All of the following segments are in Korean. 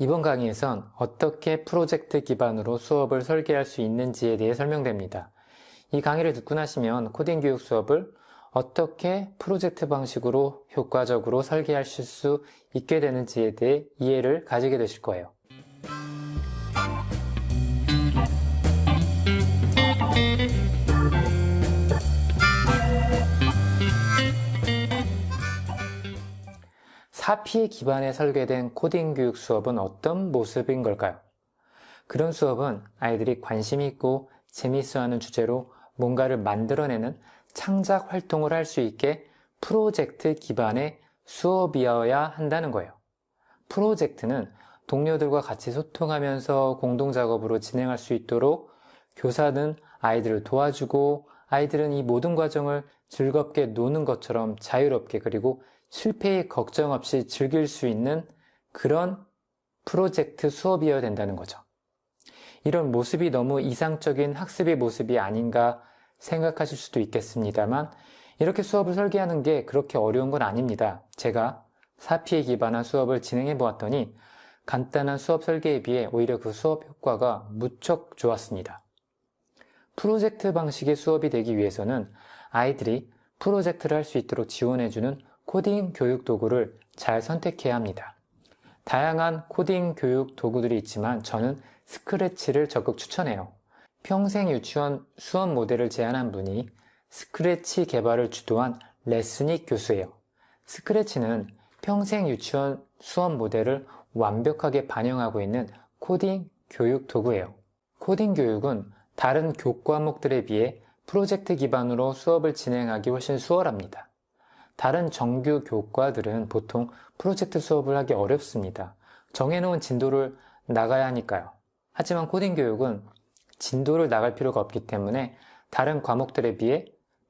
이번 강의에선 어떻게 프로젝트 기반으로 수업을 설계할 수 있는지에 대해 설명됩니다. 이 강의를 듣고 나시면 코딩 교육 수업을 어떻게 프로젝트 방식으로 효과적으로 설계하실 수 있게 되는지에 대해 이해를 가지게 되실 거예요. 사피에 기반에 설계된 코딩 교육 수업은 어떤 모습인 걸까요? 그런 수업은 아이들이 관심 있고 재미있어 하는 주제로 뭔가를 만들어내는 창작 활동을 할 수 있게 프로젝트 기반의 수업이어야 한다는 거예요. 프로젝트는 동료들과 같이 소통하면서 공동작업으로 진행할 수 있도록 교사는 아이들을 도와주고 아이들은 이 모든 과정을 즐겁게 노는 것처럼 자유롭게 그리고 실패의 걱정 없이 즐길 수 있는 그런 프로젝트 수업이어야 된다는 거죠. 이런 모습이 너무 이상적인 학습의 모습이 아닌가 생각하실 수도 있겠습니다만 이렇게 수업을 설계하는 게 그렇게 어려운 건 아닙니다. 제가 사피에 기반한 수업을 진행해 보았더니 간단한 수업 설계에 비해 오히려 그 수업 효과가 무척 좋았습니다. 프로젝트 방식의 수업이 되기 위해서는 아이들이 프로젝트를 할 수 있도록 지원해주는 코딩 교육 도구를 잘 선택해야 합니다. 다양한 코딩 교육 도구들이 있지만 저는 스크래치를 적극 추천해요. 평생 유치원 수업 모델을 제안한 분이 스크래치 개발을 주도한 레스닉 교수예요. 스크래치는 평생 유치원 수업 모델을 완벽하게 반영하고 있는 코딩 교육 도구예요. 코딩 교육은 다른 교과목들에 비해 프로젝트 기반으로 수업을 진행하기 훨씬 수월합니다. 다른 정규 교과들은 보통 프로젝트 수업을 하기 어렵습니다. 정해놓은 진도를 나가야 하니까요. 하지만 코딩 교육은 진도를 나갈 필요가 없기 때문에 다른 과목들에 비해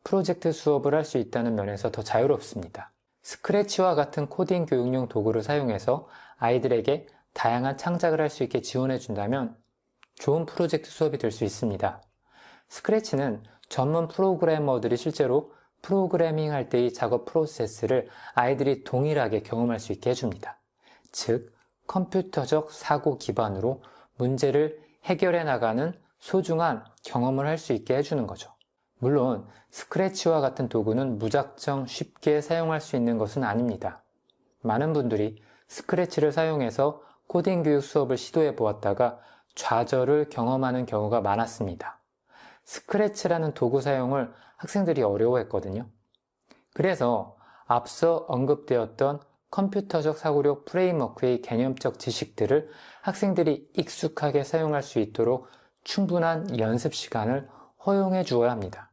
프로젝트 수업을 할 수 있다는 면에서 더 자유롭습니다. 스크래치와 같은 코딩 교육용 도구를 사용해서 아이들에게 다양한 창작을 할 수 있게 지원해 준다면 좋은 프로젝트 수업이 될 수 있습니다. 스크래치는 전문 프로그래머들이 실제로 프로그래밍 할 때의 작업 프로세스를 아이들이 동일하게 경험할 수 있게 해줍니다. 즉, 컴퓨터적 사고 기반으로 문제를 해결해 나가는 소중한 경험을 할 수 있게 해주는 거죠. 물론, 스크래치와 같은 도구는 무작정 쉽게 사용할 수 있는 것은 아닙니다. 많은 분들이 스크래치를 사용해서 코딩 교육 수업을 시도해 보았다가 좌절을 경험하는 경우가 많았습니다. 스크래치라는 도구 사용을 학생들이 어려워했거든요. 그래서 앞서 언급되었던 컴퓨터적 사고력 프레임워크의 개념적 지식들을 학생들이 익숙하게 사용할 수 있도록 충분한 연습 시간을 허용해 주어야 합니다.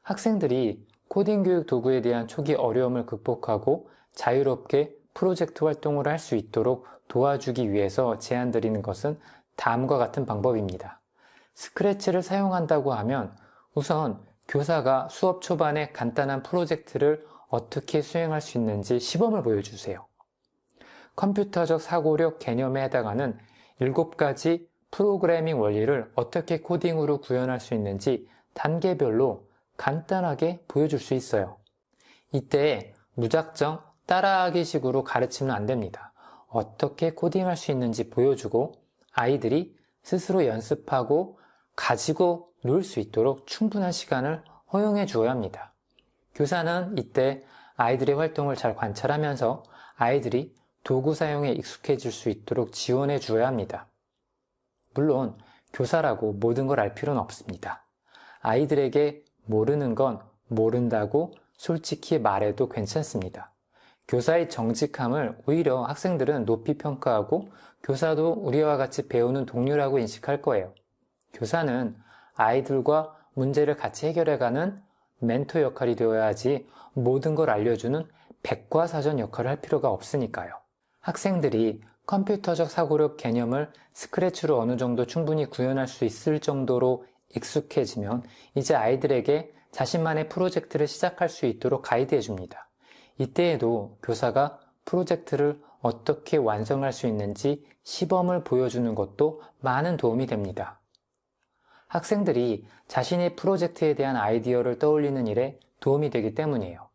학생들이 코딩 교육 도구에 대한 초기 어려움을 극복하고 자유롭게 프로젝트 활동을 할 수 있도록 도와주기 위해서 제안드리는 것은 다음과 같은 방법입니다. 스크래치를 사용한다고 하면 우선 교사가 수업 초반에 간단한 프로젝트를 어떻게 수행할 수 있는지 시범을 보여주세요. 컴퓨터적 사고력 개념에 해당하는 7가지 프로그래밍 원리를 어떻게 코딩으로 구현할 수 있는지 단계별로 간단하게 보여줄 수 있어요. 이때 무작정 따라하기 식으로 가르치면 안 됩니다. 어떻게 코딩할 수 있는지 보여주고 아이들이 스스로 연습하고 가지고 놀 수 있도록 충분한 시간을 허용해 주어야 합니다. 교사는 이때 아이들의 활동을 잘 관찰하면서 아이들이 도구 사용에 익숙해질 수 있도록 지원해 주어야 합니다. 물론 교사라고 모든 걸 알 필요는 없습니다. 아이들에게 모르는 건 모른다고 솔직히 말해도 괜찮습니다. 교사의 정직함을 오히려 학생들은 높이 평가하고 교사도 우리와 같이 배우는 동료라고 인식할 거예요. 교사는 아이들과 문제를 같이 해결해가는 멘토 역할이 되어야 하지 모든 걸 알려주는 백과사전 역할을 할 필요가 없으니까요. 학생들이 컴퓨터적 사고력 개념을 스크래치로 어느 정도 충분히 구현할 수 있을 정도로 익숙해지면 이제 아이들에게 자신만의 프로젝트를 시작할 수 있도록 가이드해 줍니다. 이때에도 교사가 프로젝트를 어떻게 완성할 수 있는지 시범을 보여주는 것도 많은 도움이 됩니다. 학생들이 자신의 프로젝트에 대한 아이디어를 떠올리는 일에 도움이 되기 때문이에요.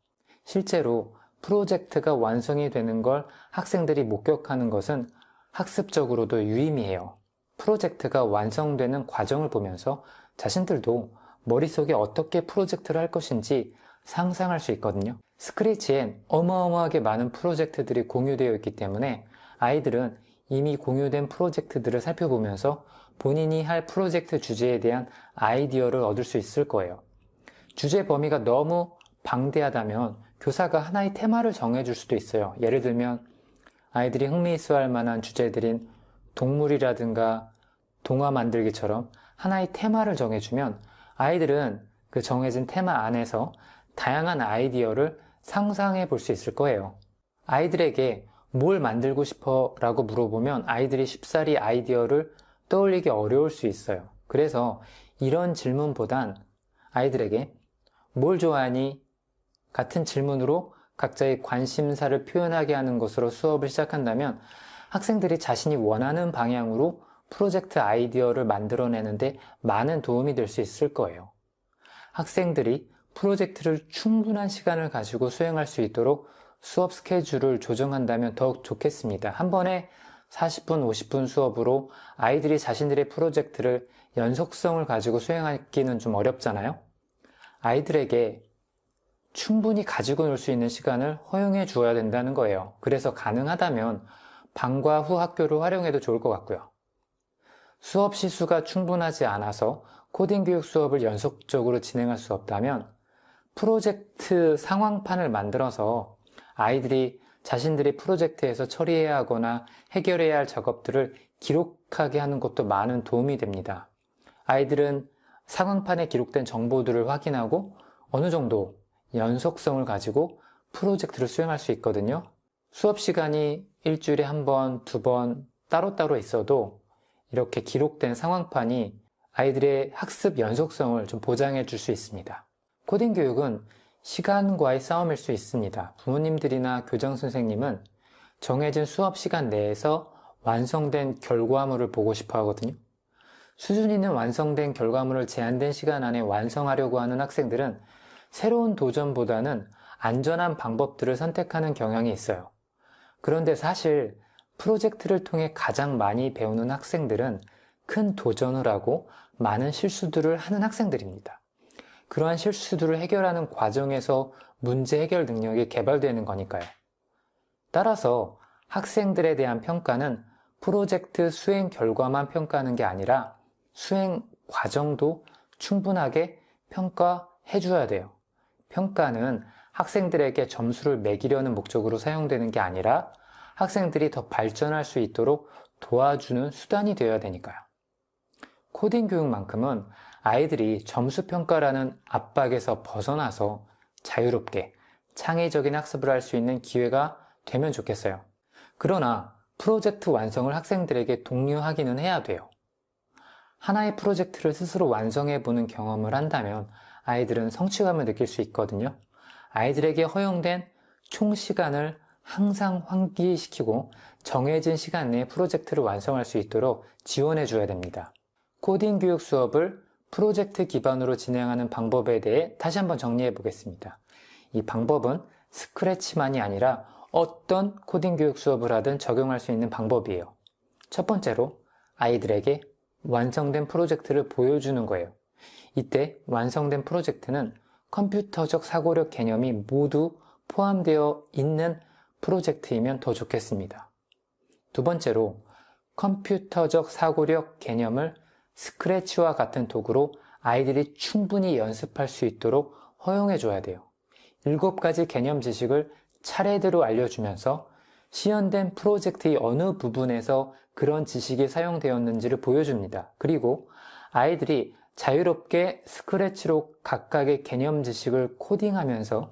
실제로 프로젝트가 완성이 되는 걸 학생들이 목격하는 것은 학습적으로도 유의미해요. 프로젝트가 완성되는 과정을 보면서 자신들도 머릿속에 어떻게 프로젝트를 할 것인지 상상할 수 있거든요. 스크래치엔 어마어마하게 많은 프로젝트들이 공유되어 있기 때문에 아이들은 이미 공유된 프로젝트들을 살펴보면서 본인이 할 프로젝트 주제에 대한 아이디어를 얻을 수 있을 거예요. 주제 범위가 너무 방대하다면 교사가 하나의 테마를 정해줄 수도 있어요. 예를 들면 아이들이 흥미있어 할 만한 주제들인 동물이라든가 동화 만들기처럼 하나의 테마를 정해주면 아이들은 그 정해진 테마 안에서 다양한 아이디어를 상상해 볼 수 있을 거예요. 아이들에게 뭘 만들고 싶어 라고 물어보면 아이들이 쉽사리 아이디어를 떠올리기 어려울 수 있어요. 그래서 이런 질문보단 아이들에게 뭘 좋아하니? 같은 질문으로 각자의 관심사를 표현하게 하는 것으로 수업을 시작한다면 학생들이 자신이 원하는 방향으로 프로젝트 아이디어를 만들어내는데 많은 도움이 될 수 있을 거예요. 학생들이 프로젝트를 충분한 시간을 가지고 수행할 수 있도록 수업 스케줄을 조정한다면 더욱 좋겠습니다. 한 번에 40분, 50분 수업으로 아이들이 자신들의 프로젝트를 연속성을 가지고 수행하기는 좀 어렵잖아요? 아이들에게 충분히 가지고 놀 수 있는 시간을 허용해 주어야 된다는 거예요. 그래서 가능하다면 방과 후 학교를 활용해도 좋을 것 같고요. 수업 시수가 충분하지 않아서 코딩 교육 수업을 연속적으로 진행할 수 없다면 프로젝트 상황판을 만들어서 아이들이 자신들이 프로젝트에서 처리해야 하거나 해결해야 할 작업들을 기록하게 하는 것도 많은 도움이 됩니다. 아이들은 상황판에 기록된 정보들을 확인하고 어느 정도 연속성을 가지고 프로젝트를 수행할 수 있거든요. 수업 시간이 일주일에 한 번, 두 번 따로따로 있어도 이렇게 기록된 상황판이 아이들의 학습 연속성을 좀 보장해 줄 수 있습니다. 코딩 교육은 시간과의 싸움일 수 있습니다. 부모님들이나 교장 선생님은 정해진 수업 시간 내에서 완성된 결과물을 보고 싶어 하거든요. 수준 있는 완성된 결과물을 제한된 시간 안에 완성하려고 하는 학생들은 새로운 도전보다는 안전한 방법들을 선택하는 경향이 있어요. 그런데 사실 프로젝트를 통해 가장 많이 배우는 학생들은 큰 도전을 하고 많은 실수들을 하는 학생들입니다. 그러한 실수들을 해결하는 과정에서 문제 해결 능력이 개발되는 거니까요. 따라서 학생들에 대한 평가는 프로젝트 수행 결과만 평가하는 게 아니라 수행 과정도 충분하게 평가해 줘야 돼요. 평가는 학생들에게 점수를 매기려는 목적으로 사용되는 게 아니라 학생들이 더 발전할 수 있도록 도와주는 수단이 되어야 되니까요. 코딩 교육만큼은 아이들이 점수 평가라는 압박에서 벗어나서 자유롭게 창의적인 학습을 할 수 있는 기회가 되면 좋겠어요. 그러나 프로젝트 완성을 학생들에게 독려하기는 해야 돼요. 하나의 프로젝트를 스스로 완성해 보는 경험을 한다면 아이들은 성취감을 느낄 수 있거든요. 아이들에게 허용된 총 시간을 항상 환기시키고 정해진 시간 내에 프로젝트를 완성할 수 있도록 지원해 줘야 됩니다. 코딩 교육 수업을 프로젝트 기반으로 진행하는 방법에 대해 다시 한번 정리해 보겠습니다. 이 방법은 스크래치만이 아니라 어떤 코딩 교육 수업을 하든 적용할 수 있는 방법이에요. 첫 번째로 아이들에게 완성된 프로젝트를 보여주는 거예요. 이때 완성된 프로젝트는 컴퓨터적 사고력 개념이 모두 포함되어 있는 프로젝트이면 더 좋겠습니다. 두 번째로 컴퓨터적 사고력 개념을 스크래치와 같은 도구로 아이들이 충분히 연습할 수 있도록 허용해 줘야 돼요. 일곱 가지 개념 지식을 차례대로 알려주면서 시연된 프로젝트의 어느 부분에서 그런 지식이 사용되었는지를 보여줍니다. 그리고 아이들이 자유롭게 스크래치로 각각의 개념 지식을 코딩하면서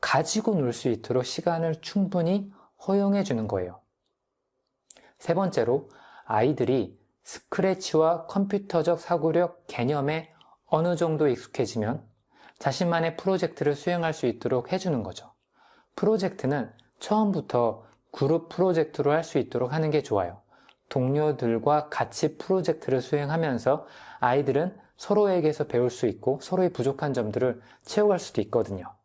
가지고 놀 수 있도록 시간을 충분히 허용해 주는 거예요. 세 번째로 아이들이 스크래치와 컴퓨터적 사고력 개념에 어느 정도 익숙해지면 자신만의 프로젝트를 수행할 수 있도록 해주는 거죠. 프로젝트는 처음부터 그룹 프로젝트로 할 수 있도록 하는 게 좋아요. 동료들과 같이 프로젝트를 수행하면서 아이들은 서로에게서 배울 수 있고 서로의 부족한 점들을 채워갈 수도 있거든요.